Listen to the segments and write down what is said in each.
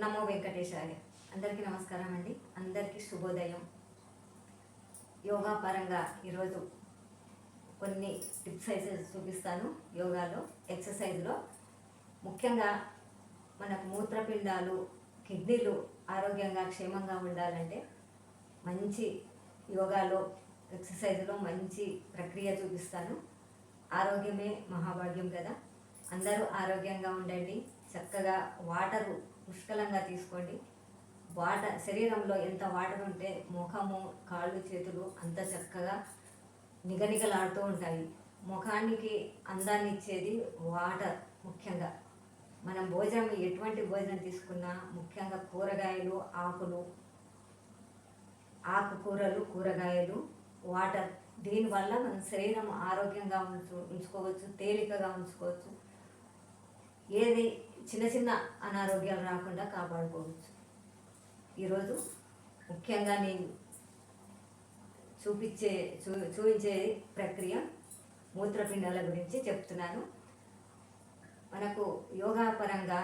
నమో వెంకటేశాయ. అందరికీ నమస్కారం అండి. అందరికీ శుభోదయం. యోగా పరంగా ఈరోజు కొన్ని టిప్స్ అయితే చూపిస్తాను యోగాలో ఎక్సర్సైజ్లో. ముఖ్యంగా మనకు మూత్రపిండాలు కిడ్నీలు ఆరోగ్యంగా క్షేమంగా ఉండాలంటే మంచి యోగాలో ఎక్సర్సైజ్లో మంచి ప్రక్రియ చూపిస్తాను. ఆరోగ్యమే మహాభాగ్యం కదా. అందరూ ఆరోగ్యంగా ఉండండి. చక్కగా వాటరు పుష్కలంగా తీసుకోండి. వాటర్ శరీరంలో ఎంత వాటర్ ఉంటే ముఖము కాళ్ళు చేతులు అంత చక్కగా నిగనిగలాడుతూ ఉంటాయి. ముఖానికి అందాన్ని ఇచ్చేది వాటర్ ముఖ్యంగా. మనం భోజనం ఎటువంటి భోజనం తీసుకున్నా ముఖ్యంగా కూరగాయలు ఆకులు ఆకుకూరలు కూరగాయలు వాటర్. దీనివల్ల మన శరీరం ఆరోగ్యంగా ఉంచు ఉంచుకోవచ్చు తేలికగా ఉంచుకోవచ్చు. ఏది చిన్న చిన్న అనారోగ్యాలు రాకుండా కాపాడుకోవచ్చు. ఈరోజు ముఖ్యంగా నేను చూపించే చూ చూపించే ప్రక్రియ మూత్రపిండాల గురించి చెప్తున్నాను. మనకు యోగా పరంగా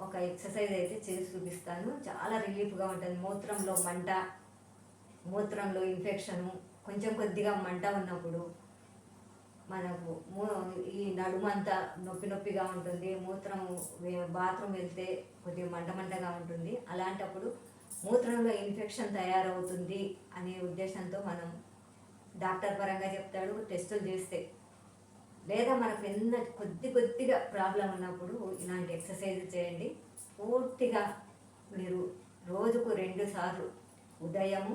ఒక ఎక్సర్సైజ్ అయితే చేసి చూపిస్తాను. చాలా రిలీఫ్గా ఉంటుంది. మూత్రంలో మంట మూత్రంలో ఇన్ఫెక్షను కొంచెం కొద్దిగా మంట ఉన్నప్పుడు మనకు మూ- ఈ నడుమంతా నొప్పి నొప్పిగా ఉంటుంది మూత్రం బాత్రూమ్ వెళ్తే కొద్దిగా మంట మంటగా ఉంటుంది. అలాంటప్పుడు మూత్రంలో ఇన్ఫెక్షన్ తయారవుతుంది అనే ఉద్దేశంతో మనం డాక్టర్ పరంగా చెప్తాడు టెస్టులు చేస్తే. లేదా మనకు ఎన్న కొద్ది కొద్దిగా ప్రాబ్లం ఉన్నప్పుడు ఇలాంటి ఎక్సర్సైజ్ చేయండి. పూర్తిగా మీరు రోజుకు రెండు సార్లు ఉదయము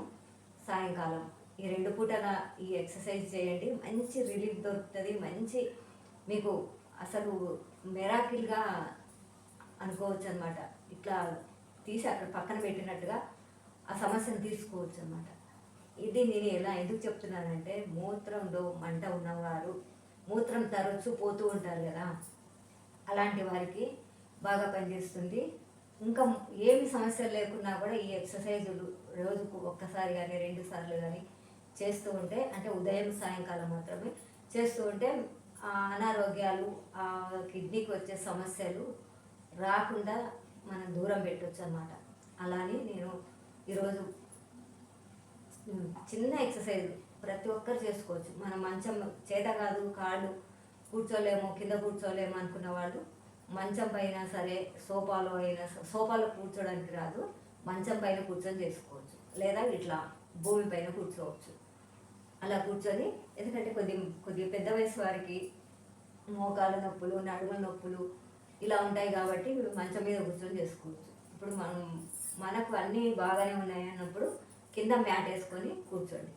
సాయంకాలం ఈ రెండు పూటగా ఈ ఎక్సర్సైజ్ చేయండి. మంచి రిలీఫ్ దొరుకుతుంది. మంచి మీకు అసలు మెరాకిల్గా అనుకోవచ్చు అనమాట ఇట్లా తీసి అక్కడ పక్కన పెట్టినట్టుగా ఆ సమస్యను తీసుకోవచ్చు అనమాట ఇది నేను ఎలా ఎందుకు చెప్తున్నానంటే మూత్రంలో మంట ఉన్నవారు మూత్రం తరచు పోతూ ఉంటారు కదా అలాంటి వారికి బాగా పనిచేస్తుంది. ఇంకా ఏమి సమస్యలు లేకున్నా కూడా ఈ ఎక్సర్సైజులు రోజుకు ఒక్కసారి కానీ రెండు సార్లు కానీ చేస్తూ ఉంటే అంటే ఉదయం సాయంకాలం మాత్రమే చేస్తూ ఉంటే ఆ అనారోగ్యాలు ఆ కిడ్నీకి వచ్చే సమస్యలు రాకుండా మనం దూరం పెట్టవచ్చు అనమాట అలానే నేను ఈరోజు చిన్న ఎక్సర్సైజ్ ప్రతి ఒక్కరు చేసుకోవచ్చు. మన మంచం చేత కాదు కాళ్ళు కూర్చోలేము కింద కూర్చోలేము అనుకున్న వాళ్ళు మంచం పైన సరే సోఫాలో అయినా సోఫాలో కూర్చోడానికి రాదు మంచం పైన కూర్చొని చేసుకోవచ్చు. లేదా ఇట్లా భూమి పైన కూర్చోవచ్చు. అలా కూర్చొని ఎందుకంటే కొద్ది కొద్దిగా పెద్ద వయసు వారికి మోకాలు నొప్పులు నడుముల నొప్పులు ఇలా ఉంటాయి కాబట్టి ఇప్పుడు మంచం మీద కూర్చొని చేసుకోవచ్చు. ఇప్పుడు మనం మనకు అన్నీ బాగానే ఉన్నాయి అన్నప్పుడు కింద మ్యాట్ వేసుకొని కూర్చోండి.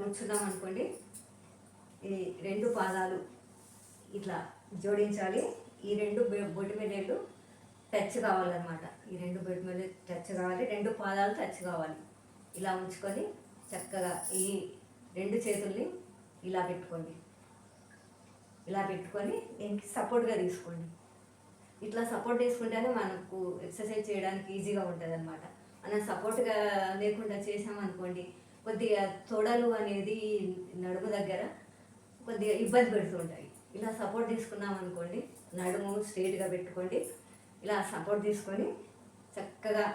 కూర్చున్నాం అనుకోండి ఈ రెండు పాదాలు ఇట్లా జోడించాలి. ఈ రెండు బొడ్డు మీద టచ్ కావాలన్నమాట. ఈ రెండు బెడ్ మీద టచ్ కావాలి రెండు పాదాలు టచ్ కావాలి. ఇలా ఉంచుకొని చక్కగా ఈ రెండు చేతుల్ని ఇలా పెట్టుకోండి. ఇలా పెట్టుకొని దీనికి సపోర్ట్గా తీసుకోండి. ఇట్లా సపోర్ట్ తీసుకుంటేనే మనకు ఎక్సర్సైజ్ చేయడానికి ఈజీగా ఉంటుంది అనమాట మనం సపోర్ట్గా లేకుండా చేసామనుకోండి కొద్దిగా తొడలు అనేది నడుము దగ్గర కొద్దిగా ఇబ్బంది పెడుతుంటాయి ఇలా సపోర్ట్ తీసుకున్నాం అనుకోండి నడుము స్ట్రేట్గా పెట్టుకోండి. ఇలా సపోర్ట్ తీసుకొని చక్కగా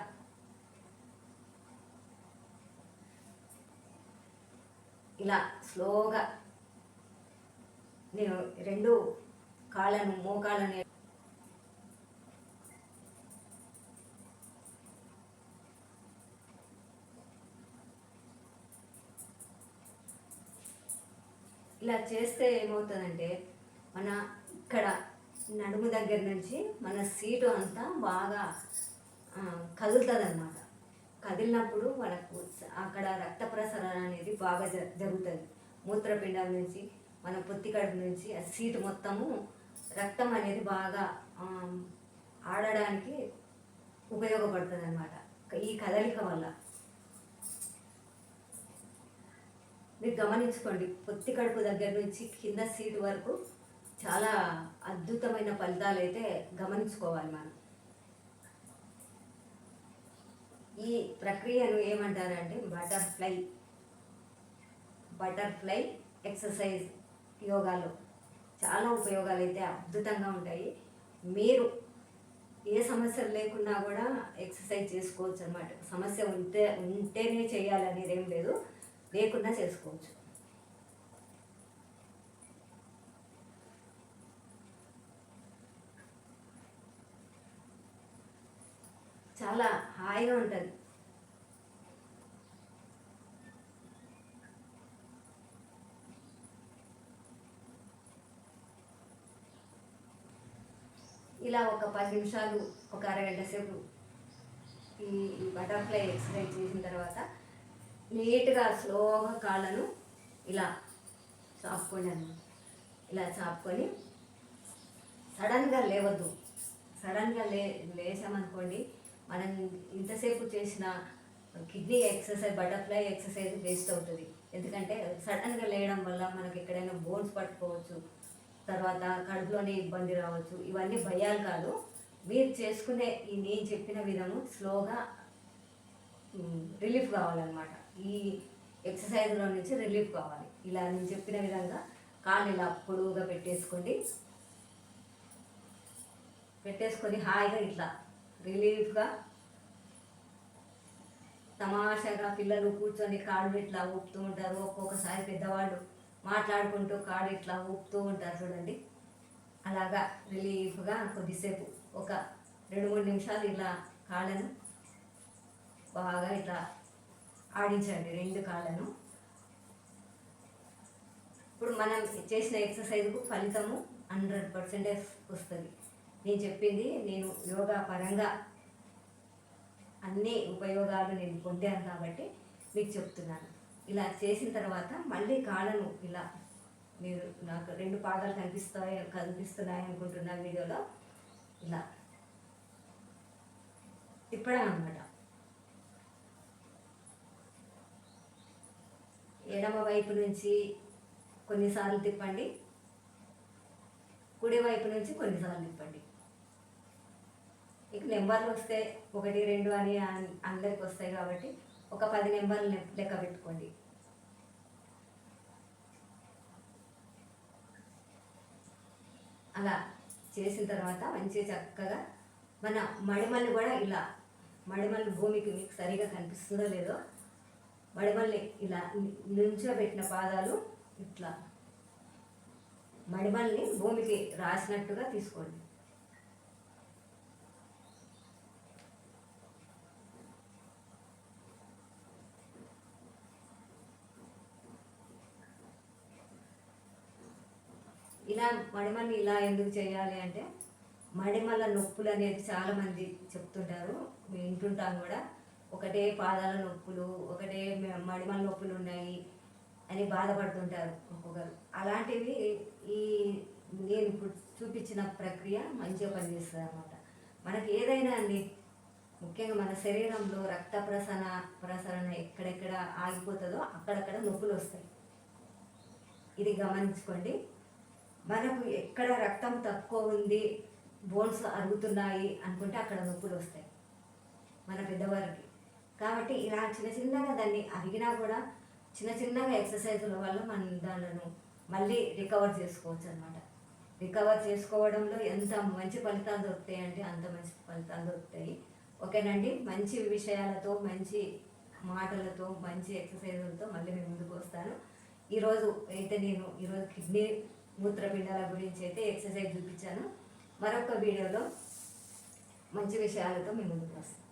ఇలా స్లోగా నేను రెండు కాళ్ళను మోకాళ్ళని ఇలా చేస్తే ఏమవుతుందంటే మన ఇక్కడ నడుము దగ్గర నుంచి మన సీటు అంతా బాగా కదులుతుంది అన్నమాట కదిలినప్పుడు మనకు అక్కడ రక్త ప్రసరణ అనేది బాగా జ- జరుగుతుంది. మూత్రపిండాల నుంచి మన పొత్తి కడుపు నుంచి ఆ సీటు మొత్తము రక్తం అనేది బాగా ఆడడానికి ఉపయోగపడుతుంది అనమాట ఈ కదలిక వల్ల. మీరు గమనించుకోండి పొత్తి కడుపు దగ్గర నుంచి కింద సీటు వరకు చాలా అద్భుతమైన ఫలితాలు అయితే గమనించుకోవాలి మనం. ఈ ప్రక్రియను ఏమంటారంటే బటర్ఫ్లై బటర్ఫ్లై ఎక్సర్సైజ్ యోగాలో చాలా ఉపయోగాలు అయితే అద్భుతంగా ఉంటాయి. మీరు ఏ సమస్యలు లేకున్నా కూడా ఎక్సర్సైజ్ చేసుకోవచ్చు అనమాట సమస్య ఉంటే ఉంటేనే చేయాలనేది ఏం లేదు. లేకుండా చేసుకోవచ్చు. చాలా హాయిగా ఉంటుంది. ఇలా ఒక పది నిమిషాలు ఒక అరగంట సేపు ఈ బటర్ఫ్లై ఎక్సర్సైజ్ చేసిన తర్వాత నీట్గా స్లోగా కాళ్ళను ఇలా చాపుకోండి అన్నమాట. ఇలా చాపుకొని సడన్గా లేవద్దు. సడన్గా లే లేచామనుకోండి మనం ఇంతసేపు చేసిన kidney exercise butterfly exercise waste అవుతుంది. ఎందుకంటే సడన్గా లేయడం వల్ల మనకి ఎక్కడైనా బోన్స్ పట్టుకోవచ్చు తర్వాత కడుపులోనే ఇబ్బంది రావచ్చు. ఇవన్నీ భయాలు కాదు. మీరు చేసుకునే ఈ నేను చెప్పిన విధము స్లోగా రిలీఫ్ కావాలన్నమాట. ఈ ఎక్సర్సైజ్లో నుంచి రిలీఫ్ కావాలి. ఇలా నేను చెప్పిన విధంగా కాళ్ళు ఇలా పొడువుగా పెట్టేసుకోండి. పెట్టేసుకొని హాయిగా ఇట్లా రిలీఫ్గా తమాషాగా పిల్లలు కూర్చొని కాళ్ళు ఇట్లా ఊపుతూ ఉంటారు. ఒక్కొక్కసారి పెద్దవాళ్ళు మాట్లాడుకుంటూ కాళ్ళు ఇట్లా ఊపుతూ ఉంటారు చూడండి. అలాగా రిలీఫ్గా కొద్దిసేపు ఒక రెండు మూడు నిమిషాలు ఇలా కాళ్ళను బాగా ఇట్లా ఆడించండి రెండు కాళ్ళను. ఇప్పుడు మనం చేసిన ఎక్సర్సైజ్కు ఫలితము హండ్రెడ్ పర్సెంటేజ్ వస్తుంది. నేను చెప్పింది నేను యోగా పరంగా అన్ని ఉపయోగాలు నేను పొందాను కాబట్టి మీకు చెప్తున్నాను. ఇలా చేసిన తర్వాత మళ్ళీ కాళ్ళను ఇలా మీరు నాకు రెండు పాదాలు కనిపిస్తాయి కనిపిస్తున్నాయి అనుకుంటున్న వీడియోలో ఇలా. తిప్పడం అనమాట ఎడమ వైపు నుంచి కొన్నిసార్లు తిప్పండి కుడి వైపు నుంచి కొన్నిసార్లు తిప్పండి. మీకు నెంబర్లు వస్తే ఒకటి రెండు అని అందరికి వస్తాయి కాబట్టి ఒక పది నెంబర్లు లెక్క పెట్టుకోండి. అలా చేసిన తర్వాత మంచిగా చక్కగా మన మడిమల్ని కూడా ఇలా మడిమల్ని భూమికి మీకు సరిగా కనిపిస్తుందో లేదో మడిమల్ని ఇలా నుంచోబెట్టిన పాదాలు ఇట్లా మడిమల్ని భూమికి రాసినట్టుగా తీసుకోండి. ఇలా మడిమల్ని ఇలా ఎందుకు చేయాలి అంటే మడిమల నొప్పులు అనేది చాలామంది చెప్తుంటారు. మేము వింటుంటాం కూడా. ఒకటే పాదాల నొప్పులు ఒకటే మడిమల నొప్పులు ఉన్నాయి అని బాధపడుతుంటారు ఒక్కొక్కరు. అలాంటివి ఈ నేను ఇప్పుడు చూపించిన ప్రక్రియ మంచిగా పనిచేస్తుంది అనమాట మనకి ఏదైనా అండి ముఖ్యంగా మన శరీరంలో రక్త ప్రసరణ ప్రసరణ ఎక్కడెక్కడ ఆగిపోతుందో అక్కడక్కడ నొప్పులు వస్తాయి. ఇది గమనించుకోండి. మనకు ఎక్కడ రక్తం తక్కువ ఉంది బోన్స్ అరుగుతున్నాయి అనుకుంటే అక్కడ నొప్పులు వస్తాయి మన పెద్దవారికి కాబట్టి ఇలా చిన్న చిన్నగా దాన్ని అరిగినా కూడా చిన్న చిన్నగా ఎక్సర్సైజుల వల్ల మనం దానిను మళ్ళీ రికవర్ చేసుకోవచ్చు అనమాట రికవర్ చేసుకోవడంలో ఎంత మంచి ఫలితాలు దొరుకుతాయి అంటే అంత మంచి ఫలితాలు దొరుకుతాయి. ఓకేనండి? మంచి విషయాలతో మంచి మాటలతో మంచి ఎక్సర్సైజులతో మళ్ళీ నేను ముందుకు వస్తాను. ఈరోజు అయితే నేను ఈరోజు కిడ్నీ మూత్రపిండాల గురించి అయితే ఎక్సర్సైజ్ చూపించాను. మరొక వీడియోలో మంచి విషయాలతో మేము ముందుకు వస్తాను.